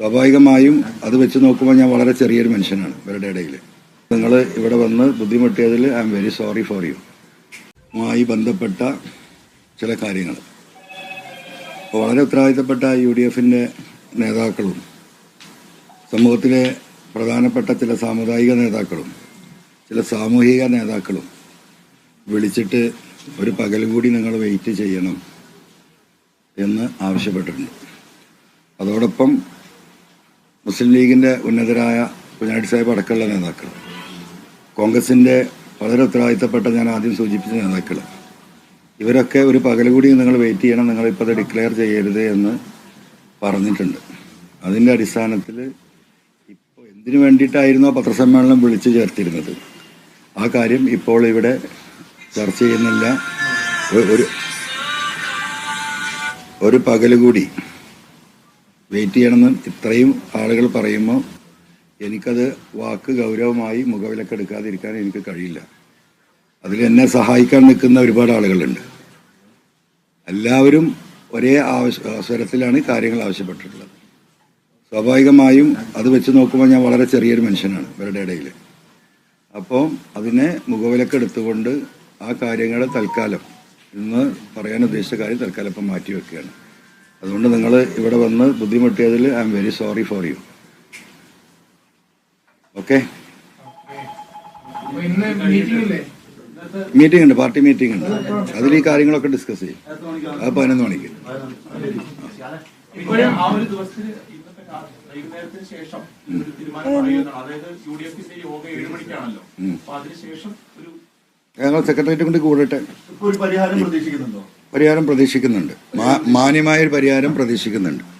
സ്വാഭാവികമായും അത് വെച്ച് നോക്കുമ്പോൾ ഞാൻ വളരെ ചെറിയൊരു മനുഷ്യനാണ് ഇവരുടെ ഇടയിൽ. നിങ്ങൾ ഇവിടെ വന്ന് ബുദ്ധിമുട്ടിയതിൽ I am very sorry for you. മായി ബന്ധപ്പെട്ട ചില കാര്യങ്ങൾ. അപ്പോൾ വളരെ ഉത്തരവാദിത്തപ്പെട്ട യു ഡി എഫിന്റെ നേതാക്കളും സമൂഹത്തിലെ പ്രധാനപ്പെട്ട ചില സാമുദായിക നേതാക്കളും ചില സാമൂഹിക നേതാക്കളും വിളിച്ചിട്ട് ഒരു പകലും കൂടി നിങ്ങൾ വെയിറ്റ് ചെയ്യണം എന്ന് ആവശ്യപ്പെട്ടിട്ടുണ്ട്. അതോടൊപ്പം മുസ്ലിം ലീഗിന്റെ ഉന്നതരായ കുഞ്ഞാടി സാഹിബ് അടക്കമുള്ള നേതാക്കൾ. കോൺഗ്രസിന്റെ വളരെ ഉത്തരവാദിത്തപ്പെട്ട ഞാൻ ആദ്യം സൂചിപ്പിച്ച നേതാക്കൾ ഇവരൊക്കെ ഒരു പകൽ കൂടി നിങ്ങൾ വെയിറ്റ് ചെയ്യണം നിങ്ങളിപ്പോൾ അത് ഡിക്ലെയർ ചെയ്യരുത് എന്ന് പറഞ്ഞിട്ടുണ്ട്. അതിന്റെ അടിസ്ഥാനത്തിൽ ഇപ്പോൾ എന്തിനു വേണ്ടിയിട്ടായിരുന്നോ പത്രസമ്മേളനം വിളിച്ചു ചേർത്തിരുന്നത്? ആ കാര്യം ഇപ്പോൾ ഇവിടെ ചർച്ച ചെയ്യുന്നില്ല. ഒരു ഒരു പകൽ കൂടി വെയിറ്റ് ചെയ്യണമെന്ന് ഇത്രയും ആളുകൾ പറയുമ്പോൾ എനിക്കത് വാക്ക് ഗൗരവമായി മുഖവിലക്കെടുക്കാതിരിക്കാൻ എനിക്ക് കഴിയില്ല. അതിൽ എന്നെ സഹായിക്കാൻ നിൽക്കുന്ന ഒരുപാട് ആളുകളുണ്ട്. എല്ലാവരും ഒരേ അവസരത്തിലാണ് കാര്യങ്ങൾ ആവശ്യപ്പെട്ടിട്ടുള്ളത്. സ്വാഭാവികമായും അത് വെച്ച് നോക്കുമ്പോൾ ഞാൻ വളരെ ചെറിയൊരു മനുഷ്യനാണ് ഇവരുടെ ഇടയിൽ അപ്പോൾ അതിനെ മുഖവിലക്കെടുത്തുകൊണ്ട് ആ കാര്യങ്ങൾ തൽക്കാലം ഇന്ന് പറയാൻ ഉദ്ദേശിച്ച കാര്യം തൽക്കാലം ഇപ്പം മാറ്റി വെക്കുകയാണ്. അതുകൊണ്ട് നിങ്ങൾ ഇവിടെ വന്ന് ബുദ്ധിമുട്ടിയതിൽ I am very sorry for you. Okay? Meeting ഇല്ലേ മീറ്റിംഗ് ഉണ്ട് പാർട്ടി മീറ്റിംഗ് ഉണ്ട് അതിൽ ഈ കാര്യങ്ങളൊക്കെ ഡിസ്കസ് ചെയ്യും. അത് പതിനൊന്ന് മണിക്ക്. ഞങ്ങൾ സെക്രട്ടേറിയറ്റ് കൊണ്ട് കൂടട്ടെ. പരിഹാരം പ്രതീക്ഷിക്കുന്നുണ്ടോ. മാന്യമായൊരു പരിഹാരം പ്രതീക്ഷിക്കുന്നുണ്ട്.